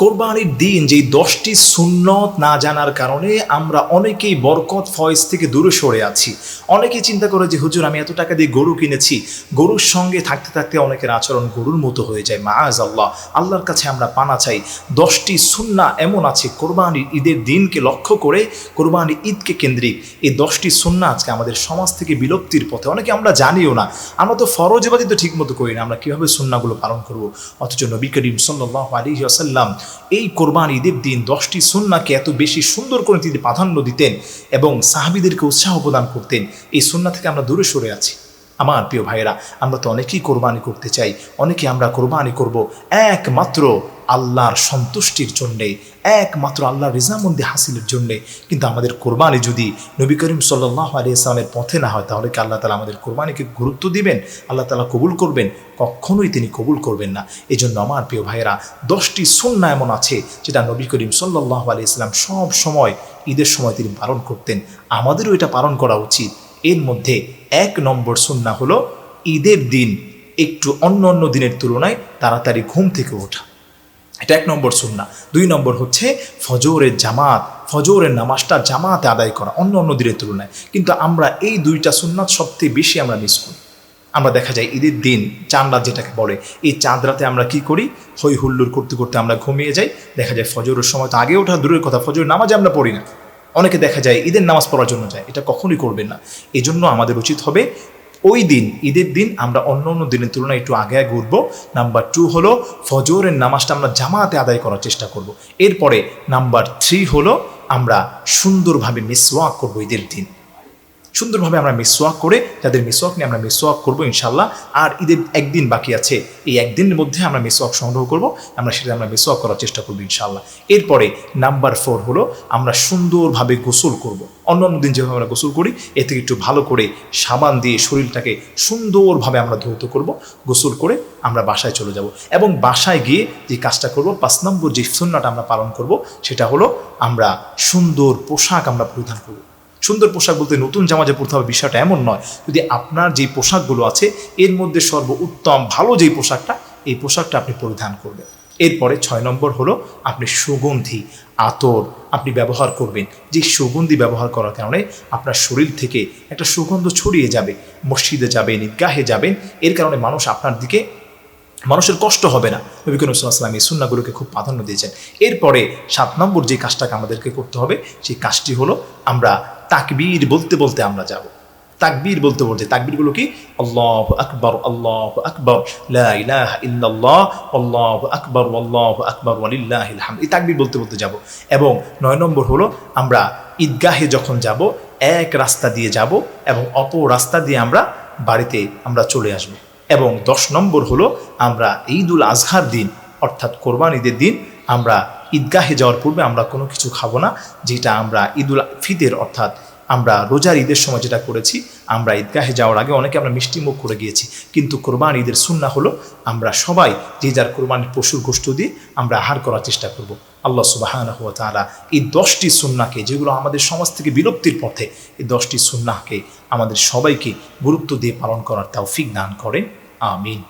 কোরবানির দিন যেই দশটি সুন্নত না জানার কারণে আমরা অনেকেই বরকত, ফয়েজ থেকে দূরে সরে আছি। অনেকেই চিন্তা করে যে, হুজুর, আমি এত টাকা দিয়ে গরু কিনেছি। গরুর সঙ্গে থাকতে থাকতে অনেকের আচরণ গরুর মতো হয়ে যায়। মায়াজ আল্লাহ আল্লাহর কাছে আমরা পানা চাই। দশটি সুন্না এমন আছে, কোরবানির ঈদের দিনকে লক্ষ্য করে কোরবানির ঈদকে কেন্দ্রিক। এই দশটি সুন্না আজকে আমাদের সমাজ থেকে বিলুপ্তির পথে, অনেকে আমরা জানিও না। আমরা তো ফরজবাদি তো ঠিক মতো করি না, আমরা কীভাবে সুন্নাগুলো পালন করব? অথচ নবী করিম সাল্লাহ আলী আসাল্লাম এই কোরবান ঈদের দিন দশটি সুন্নাকে এত বেশি সুন্দর করে তিনি প্রাধান্য দিতেন এবং সাহাবিদেরকে উৎসাহ প্রদান করতেন। এই সুন্না থেকে আমরা দূরে সরে আছি। আমার প্রিয় ভাইয়েরা, আমরা তো অনেকেই কোরবানি করতে চাই অনেকে আমরা কোরবানি করব। একমাত্র আল্লাহর সন্তুষ্টির জন্যে, একমাত্র আল্লাহর রেজামন্দি হাসিলের জন্যে। কিন্তু আমাদের কোরবানি যদি নবী করিম সাল্লাহ আলী ইসলামের পথে না হয়, তাহলে কি আল্লাহ তালা আমাদের কোরবানিকে গুরুত্ব দিবেন? আল্লাহ তালা কবুল করবেন? কখনোই তিনি কবুল করবেন না। এই জন্য আমার প্রিয় ভাইয়েরা, দশটি সন্না এমন আছে যেটা নবী করিম সাল্লাহ আলী ইসলাম সব সময় ঈদের সময় তিনি পালন করতেন। আমাদেরও এটা পালন করা উচিত। এর মধ্যে এক নম্বর সুন্না হলো ঈদের দিন একটু অন্য অন্য দিনের তুলনায় তাড়াতাড়ি ঘুম থেকে ওঠা। এটা এক নম্বর সুন্না। দুই নম্বর হচ্ছে ফজরের জামাত, ফজরের নামাজটা জামাতে আদায় করা অন্য অন্য দিনের তুলনায়। কিন্তু আমরা এই দুইটা সুন্নাত সবথেকে বেশি আমরা মিস করি। আমরা দেখা যায় ঈদের দিন চাঁদ রাত যেটাকে বলে, এই চাঁদ রাতে আমরা কি করি? হই হুল্লোর করতে করতে আমরা ঘুমিয়ে যাই। দেখা যায় ফজরের সময় তো আগে ওঠা দূরের কথা, ফজরের নামাজ আমরা পড়ি না। অনেকে দেখা যায় ঈদের নামাজ পড়ার জন্য যায়, এটা কখনোই করবেন না। এই জন্য আমাদের উচিত হবে ওই দিন, ঈদের দিন আমরা অন্য অন্য দিনের তুলনায় একটু আগে আগে উঠবো নাম্বার টু হলো ফজরের নামাজটা আমরা জামাতে আদায় করার চেষ্টা করব। এরপরে নাম্বার থ্রি হলো আমরা সুন্দরভাবে মিসওয়াক করব ঈদের দিন। সুন্দরভাবে আমরা মিসওয়াক করে, যাদের মিসওয়াক নিয়ে আমরা মিসওয়াক করব ইনশাল্লাহ আর ঈদের একদিন বাকি আছে, এই একদিনের মধ্যে আমরা মিসওয়াক সংগ্রহ করব, আমরা সেটা আমরা মিসওয়াক করার চেষ্টা করব ইনশাল্লাহ এরপরে নাম্বার ফোর হলো, আমরা সুন্দরভাবে গোসল করব। অন্য অন্য দিন যেভাবে আমরা গোসল করি এ থেকে একটু ভালো করে সাবান দিয়ে শরীরটাকে সুন্দরভাবে আমরা ধৌত করব, গোসল করে আমরা বাসায় চলে যাব। এবং বাসায় গিয়ে যে কাজটা করব, পাঁচ নম্বর যে সুন্নাটা আমরা পালন করব, সেটা হলো আমরা সুন্দর পোশাক আমরা পরিধান করব। সুন্দর পোশাক বলতে নতুন জামা যে পরতে হবে, বিষয়টা এমন নয়। যদি আপনার যেই পোশাকগুলো আছে, এর মধ্যে সর্ব উত্তম ভালো যেই পোশাকটা, এই পোশাকটা আপনি পরিধান করবেন। এরপরে ছয় নম্বর হলো আপনি সুগন্ধি, আতর আপনি ব্যবহার করবেন। যে সুগন্ধি ব্যবহার করার কারণে আপনার শরীর থেকে একটা সুগন্ধ ছড়িয়ে যাবে, মসজিদে যাবেন, ঈদগাহে যাবেন, এর কারণে মানুষ আপনার দিকে, মানুষের কষ্ট হবে না। নবী করিম সাল্লাম এই সুন্নাগুলোকে খুব প্রাধান্য দিয়েছেন। এরপরে সাত নম্বর যে কাজটাকে আমাদেরকে করতে হবে, সেই কাজটি হলো আমরা তাকবীর বলতে বলতে আমরা যাব। তাকবীর বলতে বলতে, তাকবীরগুলো কি? আল্লাহ আকবর আল্লাহ আকবর, লা ইলাহা ইল্লাল্লাহ, আল্লাহ আকবর আল্লাহ আকবর ওয়ালিল্লাহিল হামদ এই তাকবীর বলতে বলতে যাব। এবং নয় নম্বর হলো, আমরা ঈদগাহে যখন যাব, এক রাস্তা দিয়ে যাব এবং অপর রাস্তা দিয়ে আমরা বাড়িতে আমরা চলে আসব। এবং দশ নম্বর হলো, আমরা ঈদুল আজহার দিন, অর্থাৎ কোরবান ঈদের দিন, আমরা ঈদগাহে যাওয়ার পূর্বে আমরা কোনো কিছু খাব না, যেটা আমরা ঈদুল ফিদের অর্থাৎ আমরা রোজার ঈদের সময় যেটা করেছি, আমরা ঈদগাহে যাওয়ার আগে অনেকে আমরা মিষ্টি মুখ করে গিয়েছি। কিন্তু কোরবান ঈদের সুন্না হলো আমরা সবাই যে যার কোরবানির পশুর গোষ্ঠ দিয়ে আমরা আহার করার চেষ্টা করব। আল্লাহ সুবাহান হুয়া তারা এই দশটি সুন্নাকে যেগুলো আমাদের সমাজ থেকে বিলুপ্তির পথে, এই দশটি সুন্নাকে আমাদের সবাইকে গুরুত্ব দিয়ে পালন করার তৌফিক দান করেন। আমিন।